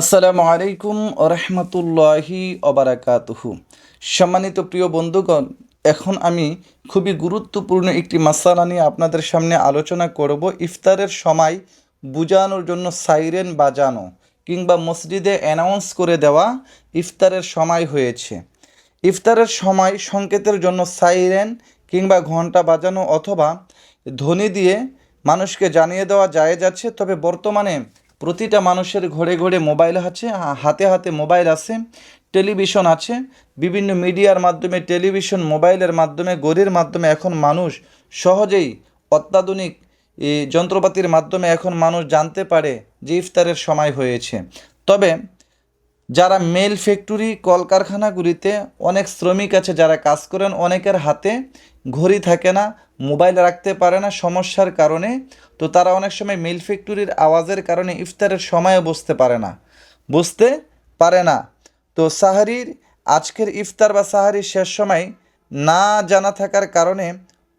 আসসালামু আলাইকুম রহমতুল্লাহি অবরাকাতুহু সম্মানিত প্রিয় বন্ধুগণ, এখন আমি খুবই গুরুত্বপূর্ণ একটি মাসালা নিয়ে আপনাদের সামনে আলোচনা করব ইফতারের সময় বুঝানোর জন্য সাইরেন বাজানো কিংবা মসজিদে অ্যানাউন্স করে দেওয়া ইফতারের সময় হয়েছে। ইফতারের সময় সংকেতের জন্য সাইরেন কিংবা ঘণ্টা বাজানো অথবা ধ্বনি দিয়ে মানুষকে জানিয়ে দেওয়া যায় যাচ্ছে তবে বর্তমানে প্রতিটা মানুষের ঘরে ঘরে মোবাইল আছে হাতে হাতে মোবাইল আছে, টেলিভিশন আছে, বিভিন্ন মিডিয়ার মাধ্যমে, টেলিভিশন মোবাইলের মাধ্যমে গড়ির মাধ্যমে এখন মানুষ সহজেই অত্যাধুনিক যন্ত্রপাতির মাধ্যমে এখন মানুষ জানতে পারে যে ইফতারের সময় হয়েছে। তবে যারা মেল ফ্যাক্টরি, কলকারখানাগুলিতে অনেক শ্রমিক আছে যারা কাজ করেন অনেকের হাতে, ঘড়ি থাকে না, মোবাইল রাখতে পারে না সমস্যার কারণে, তো তারা অনেক সময় মিল ফ্যাক্টরির আওয়াজের কারণে ইফতারের সময়ে বসতে পারে না। বুঝতে পারে না। তো সাহারির আজকের ইফতার বা সাহারির শেষ সময় না জানা থাকার কারণে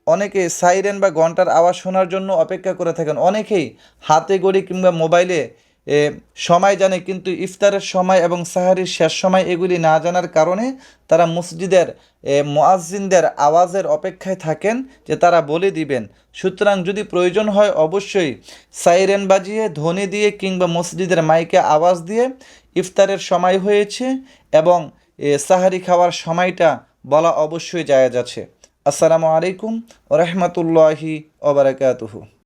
অনেকে সাইরেন বা ঘণ্টার আওয়াজ শোনার জন্য অপেক্ষা করে থাকেন। অনেকেই হাতে গড়ি কিংবা মোবাইলে সময় জানে, কিন্তু ইফতারের সময় এবং সাহারির শেষ সময় এগুলি না জানার কারণে তারা মসজিদের মুয়াজ্জিনদের আওয়াজের অপেক্ষায় থাকেন যে তারা বলে দিবেন। সুতরাং যদি প্রয়োজন হয় অবশ্যই সাইরেন বাজিয়ে, ধ্বনি দিয়ে কিংবা মসজিদের মাইকে আওয়াজ দিয়ে ইফতারের সময় হয়েছে এবং সাহারি খাওয়ার সময়টা বলা অবশ্যই জায়েজ আছে। আসসালামু আলাইকুম রহমতুল্লাহি ওবরাকাতুহু